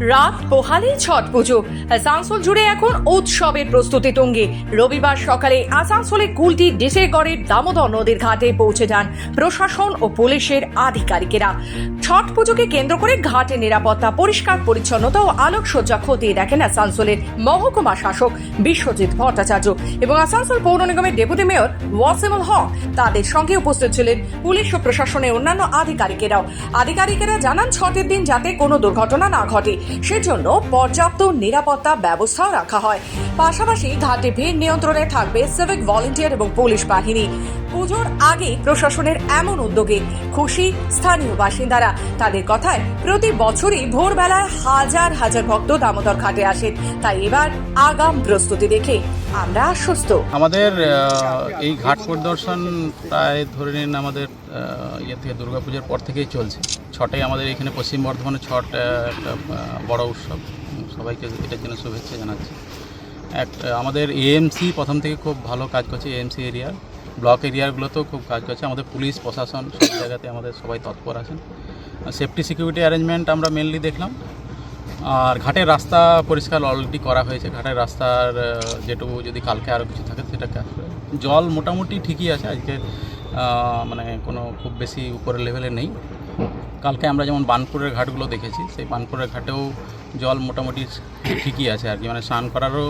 রাত পোহালে ছট পুজো। আসানসোল জুড়ে এখন উৎসবের প্রস্তুতি তুঙ্গে। রবিবার সকালে আসানসোলে কুলটি ডিসেগড়ের দামোদর নদীর ঘাটে পৌঁছে যান প্রশাসন ও পুলিশের আধিকারিকেরা। ছট পুজোকে কেন্দ্র করে ঘাটে নিরাপত্তা, পরিষ্কার পরিচ্ছন্নতা ও আলোকসজ্জা খতিয়ে দেখেন আসানসোলের মহকুমা শাসক বিশ্বজিৎ ভট্টাচার্য এবং আসানসোল পৌর নিগমের ডেপুটি মেয়র ওয়াসিমুল হক। তাদের সঙ্গে উপস্থিত ছিলেন পুলিশ ও প্রশাসনের অন্যান্য আধিকারিকেরাও। আধিকারিকেরা জানান, ছটের দিন যাতে কোনো দুর্ঘটনা না ঘটে। সেজন্য পর্যাপ্ত নিরাপত্তা ব্যবস্থা রাখা হয়। পাশাপাশি ঘাটে ভিড় নিয়ন্ত্রণে থাকবে সিভিক ভলেন্টিয়ার এবং পুলিশ বাহিনী। পুজোর আগে প্রশাসনের এমন উদ্যোগে খুশি স্থানীয় বাসিন্দারা। তাদের কথায় প্রতি বছরই ভোরবেলায় হাজার হাজার ভক্ত দামোদর ঘাটে আসেন। তাই এবার আগাম প্রস্তুতি দেখে আমরা আশ্বস্ত। আমাদের এই ঘাট পরিদর্শন প্রায় ধরে নিন আমাদের ইয়ে থেকে দুর্গাপূজার পর থেকেই চলছে। ছটে আমাদের এখানে পশ্চিম বর্ধমানে ছট একটা বড় উৎসব। সবাইকে এটার জন্য শুভেচ্ছা জানাচ্ছি। এক, আমাদের এএমসি প্রথম থেকে খুব ভালো কাজ করছে এএমসি এরিয়ার ব্লক এরিয়াগুলোতেও খুব কাজ করছে। আমাদের পুলিশ, প্রশাসন সব জায়গাতে আমাদের সবাই তৎপর আছেন। সেফটি সিকিউরিটি অ্যারেঞ্জমেন্ট আমরা মেনলি দেখলাম। আর ঘাটের রাস্তা পরিষ্কার অলরেডি করা হয়েছে। ঘাটের রাস্তার যেটুকু যদি কালকে আরও কিছু থাকে সেটা কাজ করে জল মোটামুটি ঠিকই আছে। আজকে মানে কোনো খুব বেশি উপরের লেভেলে নেই। কালকে আমরা যেমন বানপুরের ঘাটগুলো দেখেছি, সেই বানপুরের ঘাটেও জল মোটামুটি ঠিকই আছে আর কি। মানে স্নান করারও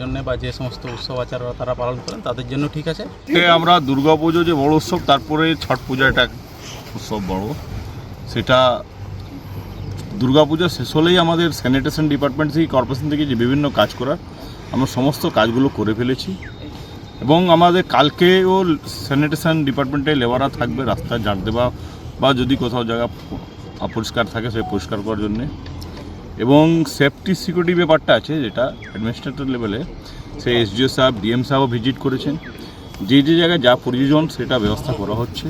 জন্য বা যে সমস্ত উৎসব আচার তারা পালন করেন, তাদের জন্য ঠিক আছে। আমরা দুর্গা পুজো যে বড় উৎসব, তারপরে ছট পূজা একটা উৎসব বড়। সেটা দুর্গাপূজা শেষ হলেই আমাদের স্যানিটেশন ডিপার্টমেন্ট থেকে কর্পোরেশন থেকে যে বিভিন্ন কাজ করার, আমরা সমস্ত কাজগুলো করে ফেলেছি। এবং আমাদের কালকেও স্যানিটেশন ডিপার্টমেন্টে লেবাররা থাকবে রাস্তা ঝাড় দেওয়া বা যদি কোথাও জায়গা অপরিষ্কার থাকে, সে পরিষ্কার করার জন্যে। এবং সেফটি সিকিউরিটি ব্যাপারটা আছে, যেটা অ্যাডমিনিস্ট্রেটর লেভেলে সে এসডিও সাহেব ডিএম সাহেবও ভিজিট করেছেন। যে যে জায়গায় যা প্রয়োজন, সেটা ব্যবস্থা করা হচ্ছে।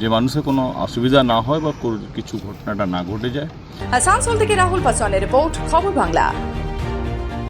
যে মানুষের কোনো অসুবিধা না হয় বা কিছু ঘটনাটা না ঘটে যায়। আসানসোল থেকে রাহুল পাসওয়ানের রিপোর্ট, খবর বাংলা।